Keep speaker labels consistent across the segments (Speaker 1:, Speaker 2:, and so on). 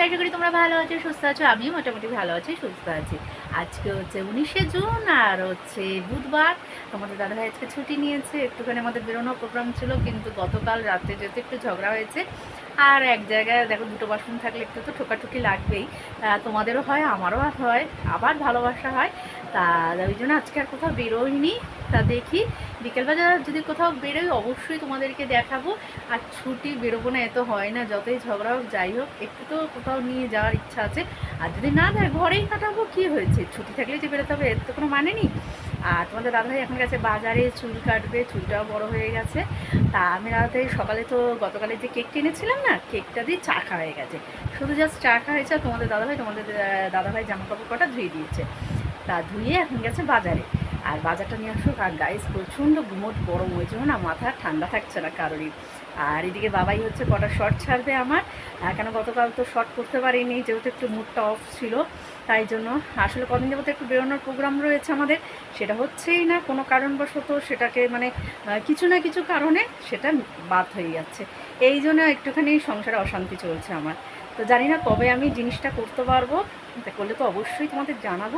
Speaker 1: সকলে আশা করি তোমরা ভালো আছো, সুস্থ আছো। আমিও মোটামুটি ভালো আছি, সুস্থ আছি। আজকে হচ্ছে উনিশে জুন, আর হচ্ছে বুধবার। তোমাদের দাদাভাই আজকে ছুটি নিয়েছে, একটুখানি আমাদের বেরোনো প্রোগ্রাম ছিল, কিন্তু গতকাল রাতে যেহেতু একটু ঝগড়া হয়েছে, আর এক জায়গায় দেখো দুটো বাসন থাকলে একটু তো ঠোকাঠুকি লাগবেই। তোমাদেরও হয়, আমারও হয়, আবার ভালোবাসা হয়। তা ওই জন্য আজকে আর কোথাও বেরোইনি। তা দেখি। বিকেলবেলা যদি কোথাও বেরোই, অবশ্যই তোমাদেরকে দেখাবো। আর ছুটি বেরোবো না এত হয় না, যতই ঝগড়া হোক, যাই হোক, একটু তো কোথাও নিয়ে যাওয়ার ইচ্ছা আছে। আর যদি না দেয় ঘরেই কাটাবো, কি হয়েছে? ছুটি থাকলে যে বেরোতে হবে, এর তো কোনো মানে নেই। আর তোমাদের দাদাভাই এখন গেছে বাজারে, চুল কাটবে, চুলটাও বড় হয়ে গেছে। তা আমি দাদাভাই সকালে তো গতকালে যে কেক কিনেছিলাম না, কেকটা দিয়ে চা খাওয়া হয়ে গেছে। শুধু জাস্ট চা খাওয়া হয়েছে তোমাদের দাদাভাই তোমাদের দাদাভাই জামা কাপড় কটা ধুয়ে দিয়েছে। তা ধুয়ে এখন গেছে বাজারে। আর বাজারটা নিয়ে আসুক। আর গাইস প্রচণ্ড গুমোট গরম হয়েছে। না, মাথা ঠান্ডা থাকছে না কারোরই। আর এদিকে বাবাই হচ্ছে কটা শর্ট ছাড়বে আমার। কেন গতকাল তো শর্ট করতে পারিনি, যেহেতু একটু মুডটা অফ ছিল। তাই জন্য আসলে কদিন যাবত একটু বেরোনোর প্রোগ্রাম রয়েছে আমাদের। সেটা হচ্ছেই না, কোনো কারণবশত সেটাকে মানে কিছু না কিছু কারণে সেটা বাদ হয়ে যাচ্ছে। এই জন্য একটুখানি সংসারে অশান্তি চলছে আমার। তো জানি না কবে আমি জিনিসটা করতে পারব। করলে তো অবশ্যই তোমাদের জানাব।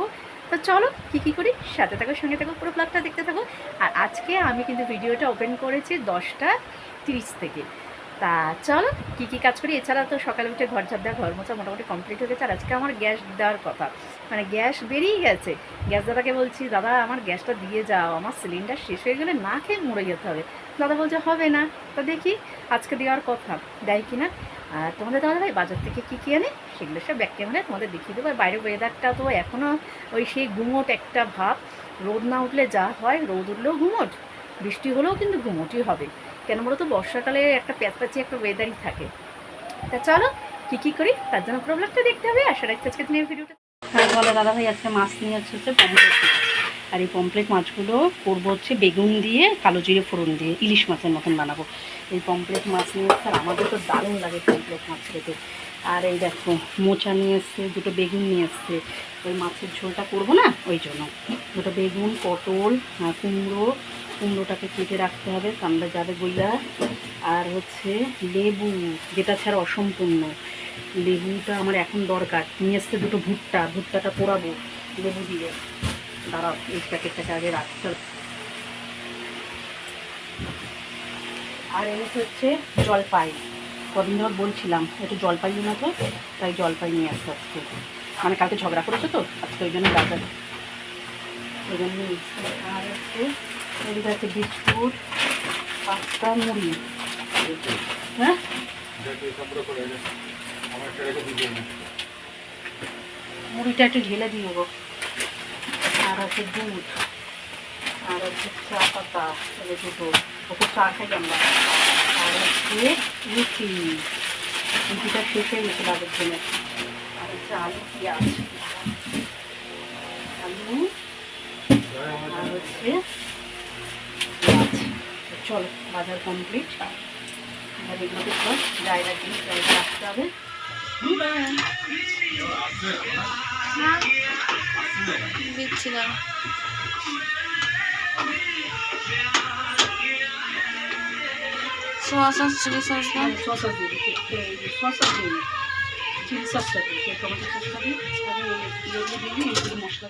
Speaker 1: তো চলো, কী কী করি? সাথে থাকো, সঙ্গে থাকো, পুরো ব্লগটা দেখতে থাকো। আর আজকে আমি কিন্তু ভিডিওটা ওপেন করেছি দশটা তিরিশ থেকে। তা চলো, কী কী কাজ করি? এছাড়া তো সকালে উঠে ঘর ঝাড় দেওয়া, ঘর মোছা মোটামুটি কমপ্লিট হয়ে গেছে। আর আজকে আমার গ্যাস দেওয়ার কথা। মানে গ্যাস বেরিয়ে গেছে। গ্যাস দাদাকে বলছি, দাদা, আমার গ্যাসটা দিয়ে যাও। আমার সিলিন্ডার শেষ হয়ে গেলে না খেয়ে মরে যেতে হবে। দাদা বলছে, হবে না। তা দেখি, আজকে দেওয়ার কথা। দেয় কি না? আর তোমাদের দাদা ভাই বাজার থেকে কী কী আনে? সেগুলো সব ব্যাক ক্যামেরায় তোমাদের দেখিয়ে দেবো। আর বাইরের ওয়েদারটা তো এখনও ওই সেই গুমোট একটা ভাব। রোদ না উঠলে যা হয়, রোদ উঠলেও গুমোট বৃষ্টি হলেও কিন্তু গুমোটই হবে। কেন বলো তো বর্ষাকালে একটা প্যাচপ্যাচি, একটা ওয়েদারই থাকে। তা চলো, কী কী করি? তার জন্য প্রবলেমটা দেখতে হবে। আশা রাখছি আজকে দিনের ভিডিওটা হ্যাঁ বলো দাদা ভাই, আজকে মাছ নিয়ে হচ্ছে হচ্ছে পমপ্লেট আর এই পমপ্লেট মাছগুলো করব হচ্ছে বেগুন দিয়ে, কালো জিরে ফোড়ন দিয়ে, ইলিশ মাছের মতন বানাবো। এই পমপ্লেট মাছ নিয়ে এসছে আর আমাদের তো দারুণ লাগে পমপ্লেট মাছ খেতে। আর এই দেখো, মোচা নিয়ে এসছে, দুটো বেগুন নিয়ে এসছে। ওই মাছের ঝোলটা করব না? ওই জন্য। দুটো বেগুন, পটল কুমড়ো কুমড়োটাকে কেটে রাখতে হবে, কামড়া যাবে বইলা আর হচ্ছে লেবু, যেটা ছাড়া অসম্পূর্ণ। লেবুটা আমার এখন দরকার। নিয়ে আসতে দুটো ভুট্টা, ভুট্টাটা পোড়াবো লেবু দিয়ে। দাঁড়াও, এই প্যাকেটটাকে আগে রাখতে হবে। আর এই হচ্ছে জলপাই। কদিন ধর বলছিলাম একটু জলপাই তো? তাই জলপাই নিয়ে আসতে আজকে মানে কালকে ঝগড়া করেছ তো? আজকে ওই জন্য বাজার। ওই জন্য আর হচ্ছে এদিকে আছে বিস্কুট পাস্তা মুড়ি। হ্যাঁ? মুড়িটা একটু ঢেলে দিয়ে গো আর হচ্ছে দুধ। আর হচ্ছে চা পাতা এই দুটো। ওকে চা খাই আমরা। আর হচ্ছে লুচি লুচিটা শেষ হয়ে গেছে বাবের জন্য আর হচ্ছে আলু পেঁয়াজ। আলু। আর হচ্ছে চলো বাজার কমপ্লিট এবার এগুলোকে সব জায়গা জিনিস জায়গা রাখতে হবে।
Speaker 2: দিচ্ছিলাম সোয়া সস চিলি সস
Speaker 1: সসা দিয়ে দিচ্ছি সসা চিলি সসটা টমেটো সসটা এগুলো দিয়ে দিই এগুলো মশলা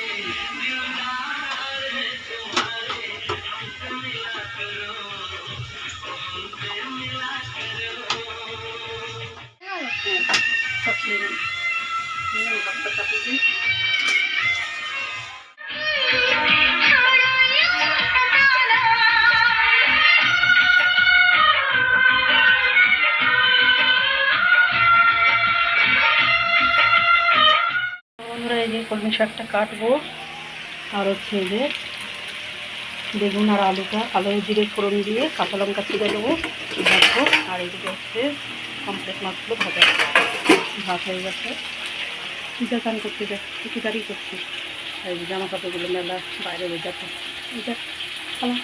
Speaker 1: এই যে কলমি শাকটা কাটবো, আর হচ্ছে যে বেগুন আর আলুটা কালো জিরে ফোড়ন দিয়ে কাঁচা লঙ্কা ছিঁড়ে দেবো ভাজবো, আর এইদিকে হচ্ছে কমপ্লিট মাছগুলো ভাজা ভাত হয়ে গেছে। পূজা গান করতে যায় গাড়ি করছি। এই জামা কাপড়গুলো মেলা বাইরে হয়ে যাচ্ছে। এটা আমার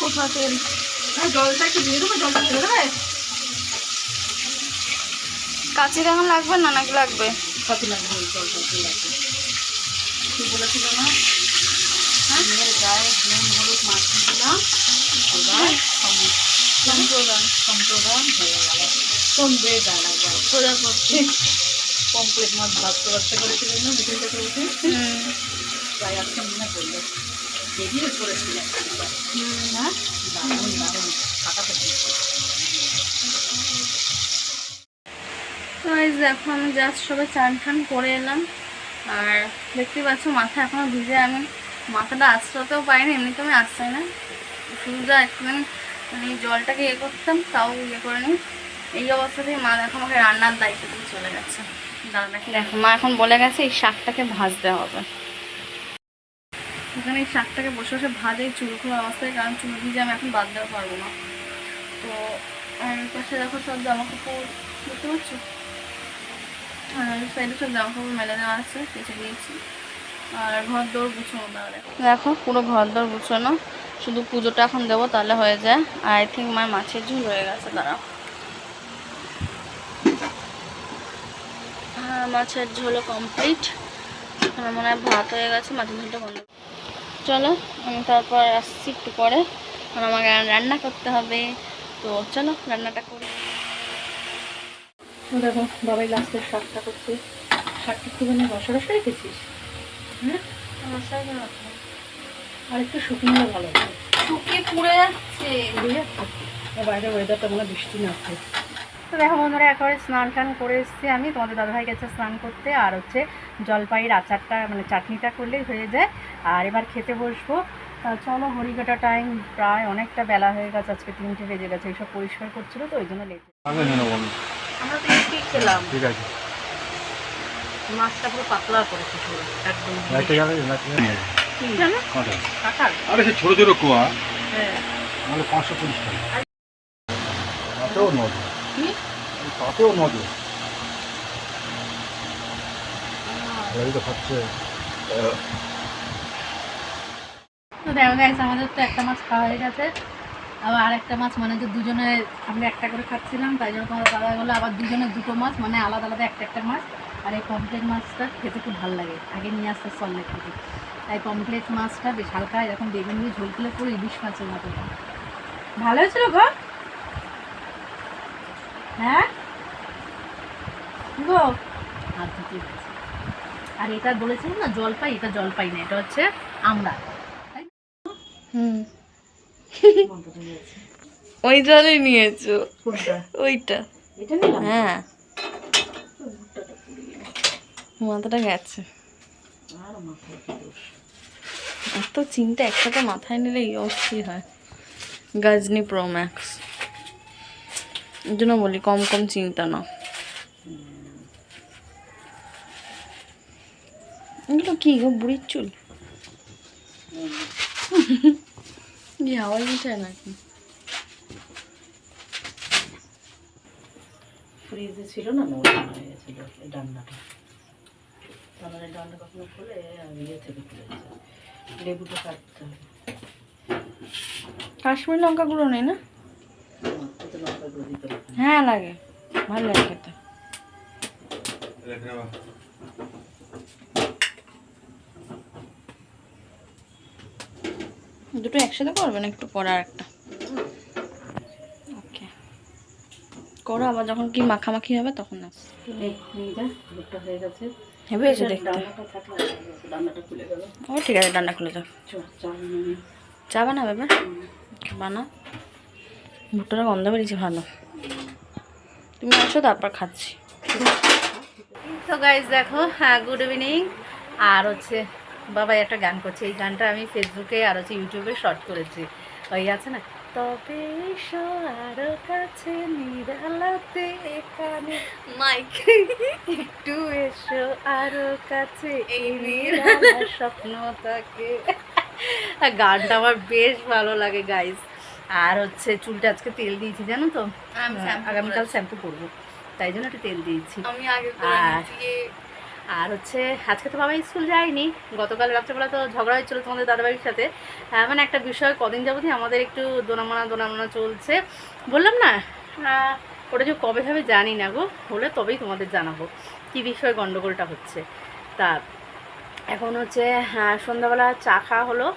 Speaker 1: কোথা তেল জলটা একটু দিয়ে দেবো, জলটা ছেড়ে দেবে?
Speaker 2: কাঁচি এখন লাগবে না নাকি লাগবে?
Speaker 1: লাগবে কি বলেছিল না হ্যাঁ মেয়ের গায়ে নুন হলুদ মাখিয়ে দিলাম এবার সম-
Speaker 2: সম্প্রদান
Speaker 1: সম্প্রদান হয়ে গেল কমবে গাল একবার
Speaker 2: সোজা করছি
Speaker 1: কমপ্লিট মাছ ভাবতে ভাবতে করেছিলেন না প্রায় মনে বেরিয়ে হ্যাঁ দারুণ দারুণ কাটাতে পেরেছি
Speaker 2: তো এই দেখো আমি জাস্ট সবাই চান টান করে এলাম। আর দেখতে পাচ্ছ মাথা এখনও ভিজে আমি মাথাটা আশ্রতেও পাইনি এমনিতে আমি আসছাই না। শুধু যা একটুখানি মানে জলটাকে ইয়ে করতাম তাও ইয়ে করে নিই এই অবস্থাতেই মা দেখো আমাকে রান্নার দায়িত্ব দিয়ে চলে গেছে। দাঁড়া দেখো। মা এখন বলে গেছে এই শাকটাকে ভাজতে হবে। এখানে এই শাকটাকে বসে বসে ভাজে চুলকুলো অবস্থায় কারণ চুল ভিজে আমি এখন বাদ দেওয়া পারব না। তো আর পাশে দেখো সব জামা কাপড় পাচ্ছ? আর সাইডে সব জামা কাপড় মেলে দেওয়া আছে কেচে দিয়েছি আর ঘর দৌড় গুছানো দেখো, পুরো ঘর দৌড় গুছানো। শুধু পুজোটা এখন দেবো, তাহলে হয়ে যায়। আই থিঙ্ক মায়ের মাছের ঝুল হয়ে গেছে দাঁড়া হ্যাঁ মাছের ঝোলও কমপ্লিট আমার মনে হয় ভাত হয়ে গেছে, মাছের ঝোলটা বন্ধ। চলো, আমি তারপর আসছি একটু পরে। কারণ আমাকে রান্না করতে হবে। তো চলো, রান্নাটা করি।
Speaker 1: দেখো বাবাই লাস্টের শাকটা করছে। শাকটা একটুখানি রসা রসা রেখেছিস? হ্যাঁ? আর একটু শুকনো ভালো হবে।
Speaker 2: শুকিয়ে পুড়ে যাচ্ছে।
Speaker 1: বাইরে ওয়েদারটা মনে বৃষ্টি নাচ্ছে তো দেখো বন্ধুরা একেবারে স্নান টান করে এসেছি আমি। তোমাদের দাদাভাই গেছে স্নান করতে। আর হচ্ছে জলপাইয়ের আচারটা মানে চাটনিটা করলেই হয়ে যায়। আর এবার খেতে বসবো। তা চলো হরিকাটা টাইম প্রায় অনেকটা বেলা হয়ে গেছে। আজকে তিনটে বেজে গেছে। এইসব পরিষ্কার করছিল তো ওই জন্য
Speaker 3: আমি
Speaker 1: আমরা তো কি খেলাম।
Speaker 3: ঠিক আছে।
Speaker 1: মাছটা পুরো পাতলা করেছে পুরো একদম
Speaker 3: লাইটে গেলে লাইটে নিয়ে নেব
Speaker 1: কি?
Speaker 2: জানো?
Speaker 3: কটা?
Speaker 1: কাঁঠাল।
Speaker 3: আরে সে ছোটো ছোটো কুয়া।
Speaker 1: হ্যাঁ।
Speaker 3: পাঁচশো পঁচিশ টাকা। তাতেও নজর।
Speaker 1: কি?
Speaker 3: তাতেও নজর। তো খাচ্ছে।
Speaker 1: তো দেখো গাইস আমাদের তো একটা মাছ খাওয়া হয়ে গেছে। আবার আরেকটা মাছ মানে যে দুজনে আমরা একটা করে খাচ্ছিলাম, তাই জন্য তোমার দাদা গেলো আবার দুজনে দুটো মাছ মানে আলাদা আলাদা একটা একটা মাছ। আর এই পমপ্লেট মাছটা খেতে খুব ভালো লাগে, আগে নিয়ে আসতে সল্লেট থেকে। তাই পমপ্লেট মাছটা বেশ হালকা, এরকম বেগুন দিয়ে ঝোল করলে পুরো ইলিশ মাছের মতো ভালো হয়েছিল গো? হ্যাঁ? গো? আর এটা বলেছিলাম না, জলপাই, এটা জলপাই না, এটা হচ্ছে আমরা।
Speaker 2: হুম। ওই জলই নিয়েছো। ওইটা। হ্যাঁ। মাথাটা গেছে। এত চিন্তা একসাথে মাথায় নিলে এই অস্থির হয়। গাজনি প্রো ম্যাক্স এই জন্য বলি কম কম চিন্তা না এগুলো কি গো বুড়ির চুল? কি হাওয়াই নাকি
Speaker 1: ফ্রিজে ছিল না নরম হয়ে গেছিল এই ডান্নাটা। তাহলে এই ডান্না কখনো খুলে ইয়ে থেকে খুলে লেবুটা কাটতে হবে।
Speaker 2: কাশ্মীর লঙ্কা গুঁড়ো নেই না? হ্যাঁ লাগে। ভালো লাগে খেতে
Speaker 3: রেখে নেব।
Speaker 2: দুটো একসাথে করবেন একটু পরে আর একটা ওকে করো আবার যখন কি মাখামাখি হবে তখন আস
Speaker 1: হয়ে
Speaker 2: হেবে দেখতে। ও ঠিক আছে ডান্না খুলে যাও চা বানাবে। এবার? বানা। ভুট্টাটা গন্ধ বেরিয়েছে ভালো। তুমি আসো তারপর খাচ্ছি।
Speaker 1: তো গাইজ দেখো হ্যাঁ গুড ইভিনিং আর হচ্ছে বাবাই একটা গান করছে। এই গানটা আমি ফেসবুকে আর হচ্ছে ইউটিউবে শর্ট করেছি। ওই আছে না? তবে এসো আরও কাছে নিরালাতে এখানে
Speaker 2: মাইক
Speaker 1: একটু এসো আরও কাছে
Speaker 2: এই
Speaker 1: নিরালা স্বপ্ন থাকে। গানটা আমার বেশ ভালো লাগে গাইস আর হচ্ছে চুলটা আজকে তেল দিয়েছি জানো তো?
Speaker 2: আমি
Speaker 1: আগামীকাল শ্যাম্পু করব। তাই জন্য একটু তেল দিয়েছি।
Speaker 2: আমি আগে
Speaker 1: আর- হচ্ছে, আজকে তো বাবা স্কুল যায়নি, গতকাল রাত্রেবেলা তো ঝগড়া হয়েছিল তোমাদের দাদাবাড়ির সাথে। মানে একটা বিষয়, কদিন যাবতই আমাদের একটু দোনামোনা দোনামোনা চলছে। বললাম না ওটা যে কবে হবে জানি না গো, হলে তবেই তোমাদের জানাব, কী বিষয়ে গণ্ডগোলটা হচ্ছে। তা, এখন হচ্ছে সন্ধ্যাবেলা চা খাওয়া হলো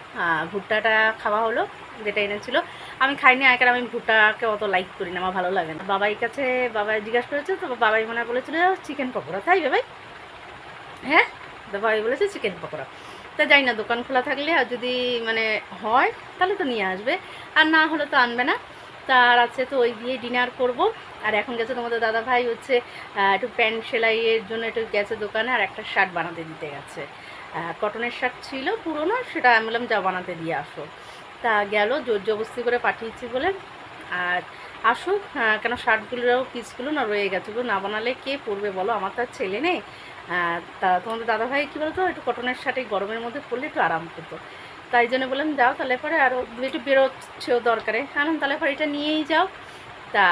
Speaker 1: ভুট্টাটা খাওয়া হলো, যেটা এনেছিল। আমি খাইনি আগে আমি ভুট্টাকে অত লাইক করি না, আমার ভালো লাগে না। বাবাই কাছে, বাবাই জিজ্ঞাসা করেছে, তো বাবাই মনে বলেছিল, চিকেন পকোড়া, তাই বাবাই? হ্যাঁ? বাবাই বলেছে চিকেন পকোড়া। তা জানি না, দোকান খোলা থাকলে আর যদি মানে হয়, তাহলে তো নিয়ে আসবে। আর না হলে তো আনবে না। তার আছে তো ওই দিয়ে ডিনার করব। আর এখন গেছে তোমাদের দাদা ভাই হচ্ছে একটু প্যান্ট সেলাইয়ের জন্য একটু গেছে দোকানে আর একটা শার্ট বানাতে দিতে গেছে। কটনের শার্ট ছিল পুরোনো, সেটা আমি বললাম যা বানাতে দিয়ে আসো। তা গেল, জোর জবস্তি করে পাঠিয়েছি বলে আর আসুক কেন শার্টগুলোও, পিসগুলো না রয়ে গেছে ওগুলো না বানালে কে পরবে বলো? আমার তো আর ছেলে নেই। তা তোমাদের দাদাভাই কী বলতো, একটু কটনের শার্ট এই গরমের মধ্যে পরলে একটু আরাম করতো তাই জন্য বললাম, যাও তাহলে পরে আরও একটু বেরোচ্ছেও দরকারে। হ্যাঁ তাহলে পরে এটা নিয়েই যাও। তা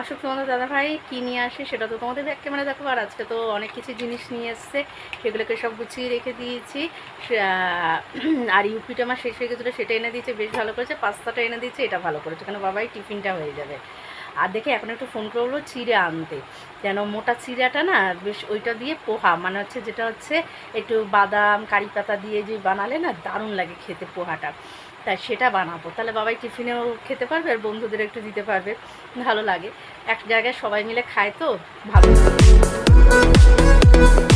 Speaker 1: আসুক তোমাদের দাদা ভাই কী নিয়ে আসে সেটা তো তোমাদের ব্যাগ ক্যামেরা দেখো। আর আজকে তো অনেক কিছু জিনিস নিয়ে এসছে, সেগুলোকে সব গুছিয়ে রেখে দিয়েছি। আর ইউপিটা আমার শেষ হয়ে গেছিল, সেটা এনে দিয়েছে, বেশ ভালো করেছে। পাস্তাটা এনে দিয়েছে, এটা ভালো করেছে। কেন বাবাই, টিফিনটা হয়ে যাবে। আর দেখে এখন একটু ফোন করব চিড়ে আনতে। যেন মোটা চিড়াটা না, বেশ ওইটা দিয়ে পোহা মানে হচ্ছে যেটা হচ্ছে একটু বাদাম, কারি পাতা দিয়ে যে বানালে না, দারুণ লাগে খেতে পোহাটা। তাই সেটা বানাবো। তাহলে বাবাই টিফিনেও খেতে পারবে আর বন্ধুদের একটু দিতে পারবে। ভালো লাগে। এক জায়গায় সবাই মিলে খায় তো? ভালো লাগে।